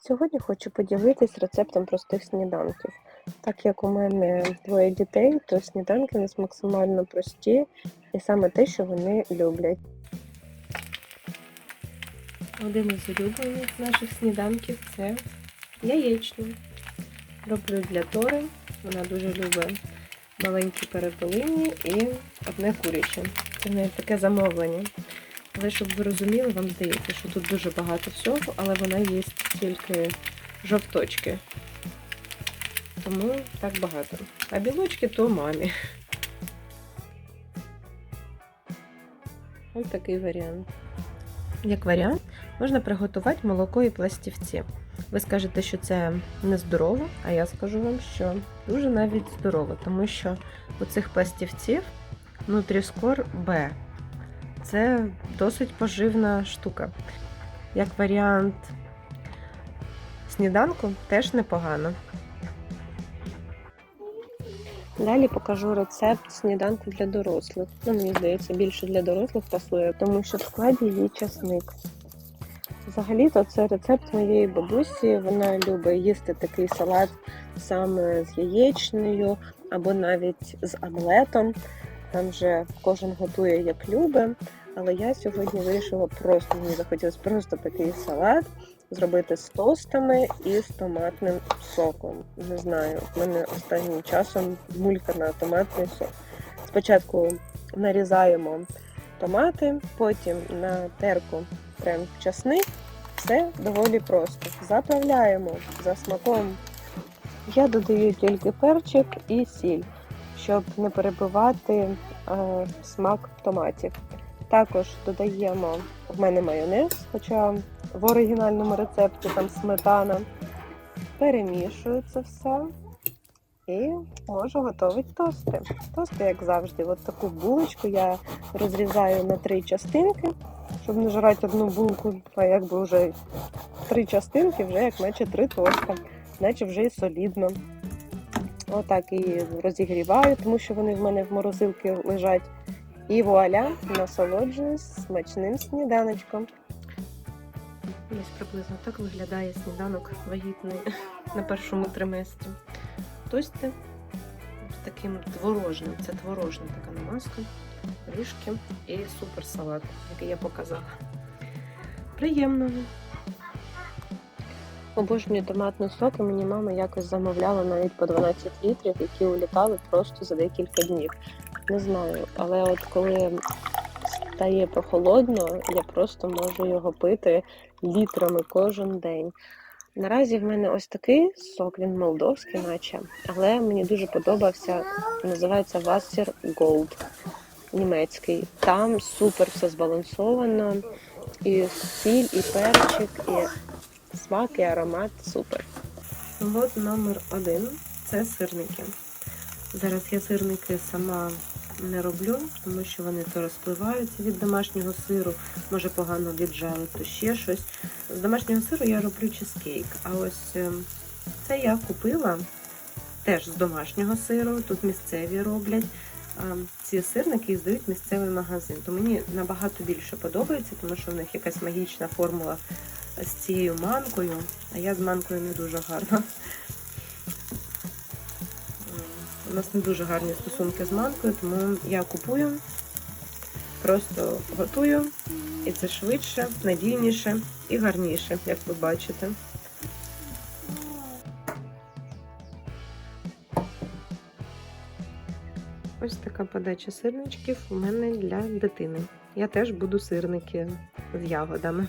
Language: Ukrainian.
Сьогодні хочу поділитись рецептом простих сніданків. Так як у мене двоє дітей, то сніданки у нас максимально прості і саме те, що вони люблять. Один із улюблених наших сніданків це яєчня. Роблю для Тори. Вона дуже любить маленькі перепелині і одне куряче. Це в таке замовлення. Але щоб ви розуміли, вам здається, що тут дуже багато всього, але вона їсть тільки жовточки. Тому так багато. А білочки то мамі. Ось такий варіант. Як варіант, можна приготувати молоко і пластівці. Ви скажете, що це нездорово, а я скажу вам, що дуже навіть здорово, тому що у цих пластівців нутріскор Б. Це досить поживна штука. Як варіант сніданку теж непогано. Далі покажу рецепт сніданку для дорослих. Ну, мені здається, більше для дорослих пасує, тому що в складі є часник. Взагалі-то це рецепт моєї бабусі. Вона любить їсти такий салат саме з яєчнею або навіть з омлетом. Там вже кожен готує як любить. Але я сьогодні вирішила просто, мені захотілося просто такий салат зробити з тостами і з томатним соком. Не знаю, в мене останнім часом мулька на томатний сок. Спочатку нарізаємо томати, потім на терку прям часник. Все доволі просто. Заправляємо за смаком. Я додаю тільки перчик і сіль, щоб не перебивати е, смак томатів. Також додаємо в мене майонез, хоча в оригінальному рецепті там сметана. Перемішую це все і можу готувати тости. Тости, як завжди, от таку булочку я розрізаю на три частинки, щоб не жрати одну булку, а якби вже три частинки, вже як наче три тоста, наче вже і солідно. Отак і розігріваю, тому що вони в мене в морозилці лежать. І вуаля, насолоджуюсь смачним сніданочком. Ось приблизно так виглядає сніданок вагітний на першому триместрі. Тости з таким творожним, це творожна така намазка, ріжки і супер салат, який я показала. Приємного! Обожнюю томатний сок, і мені мама якось замовляла навіть по 12 літрів, які улітали просто за декілька днів. Не знаю, але от коли стає прохолодно, я просто можу його пити літрами кожен день. Наразі в мене ось такий сок, він молдовський, наче, але мені дуже подобався, називається Wasser Gold німецький. Там супер все збалансовано, і сіль, і перчик, і смак, і аромат супер. Вот номер один це сирники. Зараз я сирники сама не роблю, тому що вони то розпливаються від домашнього сиру, може погано віджали, то ще щось. З домашнього сиру я роблю чизкейк. А ось е, це я купила теж з домашнього сиру. Тут місцеві роблять. Ці сирники здають місцевий магазин. То мені набагато більше подобається, тому що в них якась магічна формула з цією манкою, а я з манкою не дуже гарна. У нас не дуже гарні стосунки з манкою, тому я купую, просто готую, і це швидше, надійніше і гарніше, як ви бачите. Ось така подача сирничків у мене для дитини. Я теж буду сирники з ягодами.